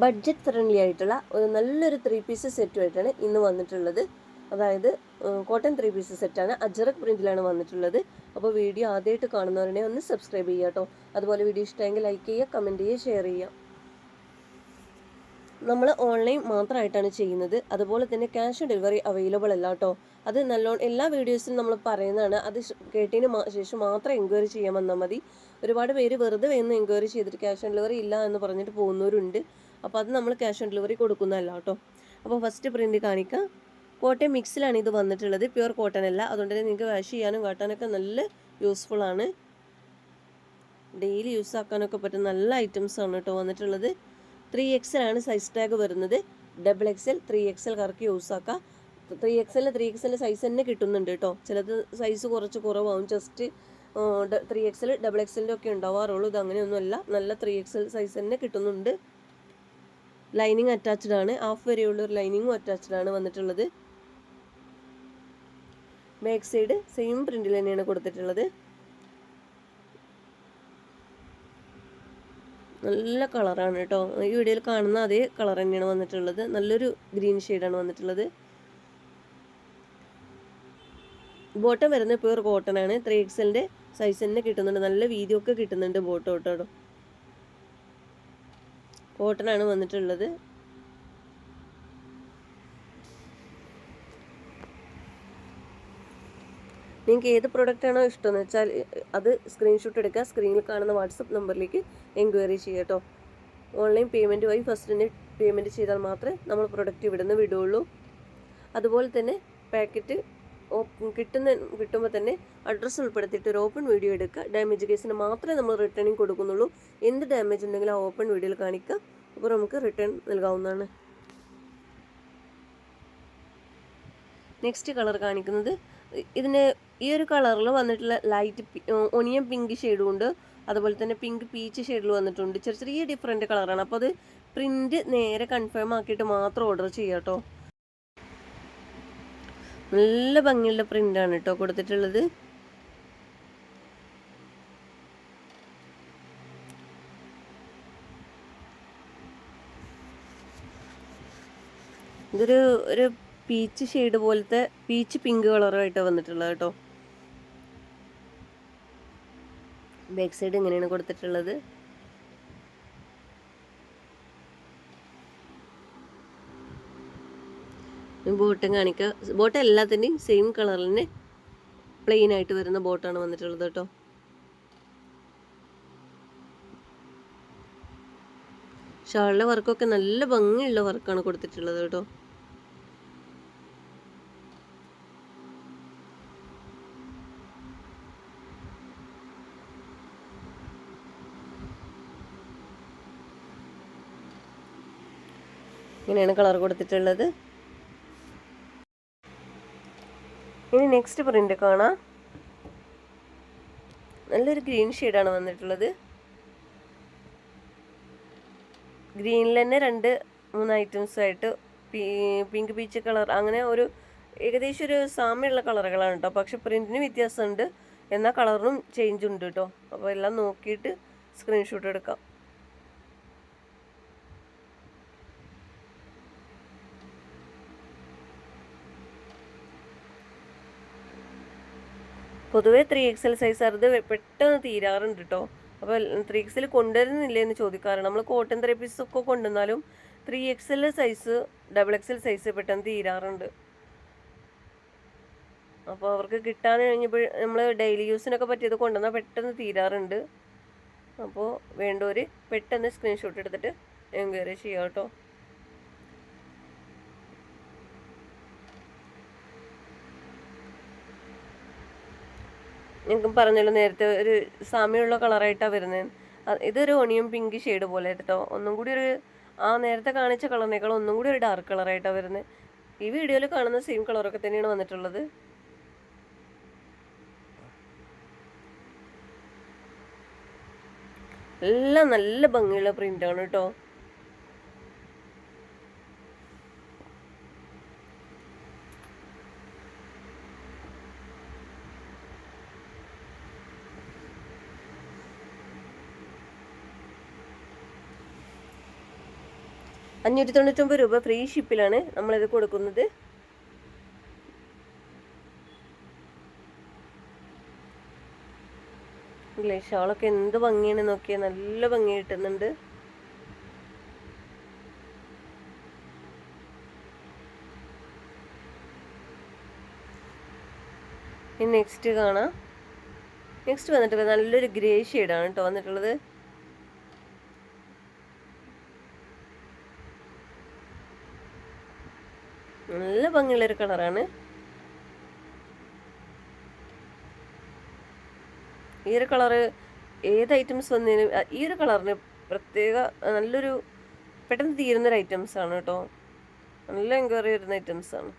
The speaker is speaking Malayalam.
ബഡ്ജറ്റ് ഫ്രണ്ട്ലി ആയിട്ടുള്ള ഒരു നല്ലൊരു ത്രീ പീസ് സെറ്റുമായിട്ടാണ് ഇന്ന് വന്നിട്ടുള്ളത്. അതായത് കോട്ടൺ ത്രീ പീസ് സെറ്റാണ് അജറക് പ്രിന്റിലാണ് വന്നിട്ടുള്ളത്. അപ്പോൾ വീഡിയോ ആദ്യമായിട്ട് കാണുന്നവരെ ഒന്ന് സബ്സ്ക്രൈബ് ചെയ്യുക കേട്ടോ അതുപോലെ വീഡിയോ ഇഷ്ടമെങ്കിൽ ലൈക്ക് ചെയ്യുക കമന്റ് ചെയ്യുക ഷെയർ ചെയ്യുക. നമ്മൾ ഓൺലൈൻ മാത്രമായിട്ടാണ് ചെയ്യുന്നത്. അതുപോലെ തന്നെ ക്യാഷ് ഓൺ ഡെലിവറി അവൈലബിൾ അല്ല കേട്ടോ അത് നല്ലോണം എല്ലാ വീഡിയോസിലും നമ്മൾ പറയുന്നതാണ്. അത് കേട്ടതിന് ശേഷം മാത്രം എൻക്വയറി ചെയ്യാൻ വന്നാൽ മതി. ഒരുപാട് പേര് വെറുതെ വേന്ന് എൻക്വയറി ചെയ്തിട്ട് ക്യാഷ് ഓൺ ഡെലിവറി ഇല്ല എന്ന് പറഞ്ഞിട്ട് പോകുന്നവരുണ്ട്. അപ്പോൾ അത് നമ്മൾ ക്യാഷ് ഓൺ ഡെലിവറി കൊടുക്കുന്നതല്ല കേട്ടോ. അപ്പോൾ ഫസ്റ്റ് പ്രിന്റ് കാണിക്കാം. കോട്ടൺ മിക്സിലാണ് ഇത് വന്നിട്ടുള്ളത്. പ്യുവർ കോട്ടൺ അല്ല. അതുകൊണ്ട് തന്നെ നിങ്ങൾക്ക് വാഷ് ചെയ്യാനും കാട്ടാനൊക്കെ നല്ല യൂസ്ഫുൾ ആണ്. ഡെയിലി യൂസ് ആക്കാനൊക്കെ പറ്റുന്ന നല്ല ഐറ്റംസ് ആണ് കേട്ടോ വന്നിട്ടുള്ളത്. ത്രീ എക്സൽ ആണ് സൈസ് ടാഗ് വരുന്നത്. ഡബിൾ എക്സൽ ത്രീ എക്സൽ കറക്കി യൂസ് ആക്കാം. Three XL three XL size തന്നെ കിട്ടുന്നുണ്ട് കേട്ടോ. ചിലത് സൈസ് കുറച്ച് കുറവാകും ജസ്റ്റ് ത്രീ എക്സൽ ഡബിൾ എക്സലിന്റെ ഒക്കെ ഉണ്ടാവാറുള്ളൂ. ഇത് അങ്ങനെയൊന്നുമല്ല. നല്ല ത്രീ എക്സൽ സൈസ് തന്നെ കിട്ടുന്നുണ്ട്. ലൈനിങ് അറ്റാച്ച്ഡ് ആണ്. ഹാഫ് വരെയുള്ള ഒരു ലൈനിങ്ങും അറ്റാച്ച്ഡ് ആണ് വന്നിട്ടുള്ളത്. ബാക്ക് സൈഡ് സെയിം പ്രിന്റ് തന്നെയാണ് കൊടുത്തിട്ടുള്ളത്. നല്ല കളറാണ് കേട്ടോ ഈ വീഡിയോയിൽ കാണുന്ന അതേ കളർ തന്നെയാണ് വന്നിട്ടുള്ളത്. നല്ലൊരു ഗ്രീൻ ഷെയ്ഡാണ് വന്നിട്ടുള്ളത്. ബോട്ടം വരുന്ന പ്യൂർ കോട്ടൺ ആണ്. ത്രീ എക്സലിന്റെ സൈസ് തന്നെ കിട്ടുന്നുണ്ട്. നല്ല വീതിയൊക്കെ കിട്ടുന്നുണ്ട് ബോട്ടം കേട്ടോ കോട്ടൺ ആണ് വന്നിട്ടുള്ളത്. നിങ്ങൾക്ക് ഏത് പ്രൊഡക്റ്റ് ആണോ ഇഷ്ടം എന്ന് വെച്ചാൽ അത് സ്ക്രീൻഷോട്ട് എടുക്കുക. സ്ക്രീനിൽ കാണുന്ന വാട്സപ്പ് നമ്പറിലേക്ക് എൻക്വയറി ചെയ്യുക കേട്ടോ. ഓൺലൈൻ പേയ്മെന്റ് വഴി തന്നെ പേയ്മെന്റ് ചെയ്താൽ മാത്രമേ നമ്മൾ പ്രൊഡക്റ്റ് ഇവിടുന്ന് വിടുകയുള്ളൂ. അതുപോലെ തന്നെ പാക്കറ്റ് കിട്ടുന്ന കിട്ടുമ്പോൾ തന്നെ അഡ്രസ്സ് ഉൾപ്പെടുത്തിയിട്ട് ഒരു ഓപ്പൺ വീഡിയോ എടുക്കുക. ഡാമേജ് കേസിന് മാത്രമേ നമ്മൾ റിട്ടേണിങ് കൊടുക്കുന്നുള്ളൂ. എന്ത് ഡാമേജ് ഉണ്ടെങ്കിലും ആ ഓപ്പൺ വീഡിയോയിൽ കാണിക്കുക. അപ്പോൾ നമുക്ക് റിട്ടേൺ നൽകാവുന്നതാണ്. നെക്സ്റ്റ് കളർ കാണിക്കുന്നത് ഇതിന് ഈ ഒരു കളറിൽ വന്നിട്ടുള്ള ലൈറ്റ് ഒനിയൻ പിങ്ക് ഷെയ്ഡും ഉണ്ട്. അതുപോലെ തന്നെ പിങ്ക് പീച്ച് ഷെയ്ഡിൽ വന്നിട്ടുണ്ട്. ചെറിയ ചെറിയ ഡിഫറെന്റ് കളറാണ് അപ്പോൾ അത് പ്രിന്റ് നേരെ കൺഫേം ആക്കിയിട്ട് മാത്രം ഓർഡർ ചെയ്യാം കേട്ടോ. നല്ല ഭംഗിയുള്ള പ്രിന്റാണ് കേട്ടോ കൊടുത്തിട്ടുള്ളത്. ഇതൊരു ഒരു പീച്ച് ഷെയ്ഡ് പോലത്തെ പീച്ച് പിങ്ക് കളറായിട്ട് വന്നിട്ടുള്ളത് കേട്ടോ ബാക്ക് സൈഡ് ഇങ്ങനെയാണ് കൊടുത്തിട്ടുള്ളത്. ബോട്ടും കാണിക്കുക ബോട്ട് എല്ലാത്തിന്റെയും സെയിം കളറിൽ തന്നെ പ്ലെയിൻ ആയിട്ട് വരുന്ന ബോട്ടാണ് വന്നിട്ടുള്ളത് കേട്ടോ ഷാളിലെ വർക്കൊക്കെ നല്ല ഭംഗിയുള്ള വർക്കാണ് കൊടുത്തിട്ടുള്ളത് കേട്ടോ ഇങ്ങനെയാണ് കളർ കൊടുത്തിട്ടുള്ളത്. ഇനി നെക്സ്റ്റ് പ്രിന്റ് കാണാം. നല്ലൊരു ഗ്രീൻ ഷെയ്ഡാണ് വന്നിട്ടുള്ളത്. ഗ്രീനിൽ തന്നെ രണ്ട് മൂന്ന് ഐറ്റംസ് ആയിട്ട് പിങ്ക് പീച്ച് കളർ അങ്ങനെ ഒരു ഏകദേശം ഒരു സാമ്യമുള്ള കളറുകളാണ് കേട്ടോ പക്ഷെ പ്രിന്റിന് വ്യത്യാസമുണ്ട്. എന്നാൽ കളറിനും ചേഞ്ച് ഉണ്ട് കേട്ടോ അപ്പോൾ എല്ലാം നോക്കിയിട്ട് സ്ക്രീൻഷോട്ട് എടുക്കാം. പൊതുവേ ത്രീ എക്സൽ സൈസ് അത് പെട്ടെന്ന് തീരാറുണ്ട് കേട്ടോ അപ്പോൾ ത്രീ എക്സൽ കൊണ്ടുവരുന്നില്ലേ എന്ന് ചോദിക്കാറുണ്ട് നമ്മൾ കോട്ടൺ ത്രീ പീസ് ഒക്കെ കൊണ്ടുവന്നാലും three XL size double XL size പെട്ടെന്ന് തീരാറുണ്ട്. അപ്പോൾ അവർക്ക് കിട്ടാൻ കഴിഞ്ഞപ്പോൾ നമ്മൾ ഡെയിലി യൂസിനൊക്കെ പറ്റിയത് കൊണ്ടുവന്നാൽ പെട്ടെന്ന് തീരാറുണ്ട്. അപ്പോൾ വേണ്ടവർ പെട്ടെന്ന് സ്ക്രീൻഷോട്ട് എടുത്തിട്ട് എൻക്വയറി ചെയ്യാം കേട്ടോ ഞങ്ങൾക്ക് പറഞ്ഞല്ലോ നേരത്തെ ഒരു സാമ്യമുള്ള കളറായിട്ടാണ് വരുന്നത് ഇതൊരു ഒണിയൻ പിങ്ക് ഷെയ്ഡ് പോലെ കേട്ടോ ഒന്നും കൂടി ഒരു ആ നേരത്തെ കാണിച്ച കളറിനേക്കാൾ ഒന്നും കൂടി ഒരു ഡാർക്ക് കളറായിട്ടാണ് വരുന്നത് ഈ വീഡിയോയിൽ കാണുന്ന സെയിം കളറൊക്കെ തന്നെയാണ് വന്നിട്ടുള്ളത്. എല്ലാം നല്ല ഭംഗിയുള്ള പ്രിന്റാണ് കേട്ടോ. അഞ്ഞൂറ്റി തൊണ്ണൂറ്റൊമ്പത് രൂപ ഫ്രീ ഷിപ്പിലാണ് നമ്മളിത് കൊടുക്കുന്നത്. അല്ലേ ഷാളൊക്കെ എന്ത് ഭംഗിയാണ് നോക്കിയാൽ നല്ല ഭംഗി കിട്ടുന്നുണ്ട്. നെക്സ്റ്റ് കാണാം. നെക്സ്റ്റ് വന്നിട്ട് നല്ലൊരു ഗ്രേ ഷെയ്ഡാണ് കേട്ടോ വന്നിട്ടുള്ളത് നല്ല ഭംഗിയുള്ളൊരു കളറാണ്. ഈ ഒരു കളറ് ഏത് ഐറ്റംസ് വന്നതിനും ഈ ഒരു കളറിന് പ്രത്യേക നല്ലൊരു പെട്ടെന്ന് തീരുന്നൊരു ഐറ്റംസ് ആണ് കേട്ടോ. നല്ല എൻക്വയറി വരുന്ന ഐറ്റംസ് ആണ്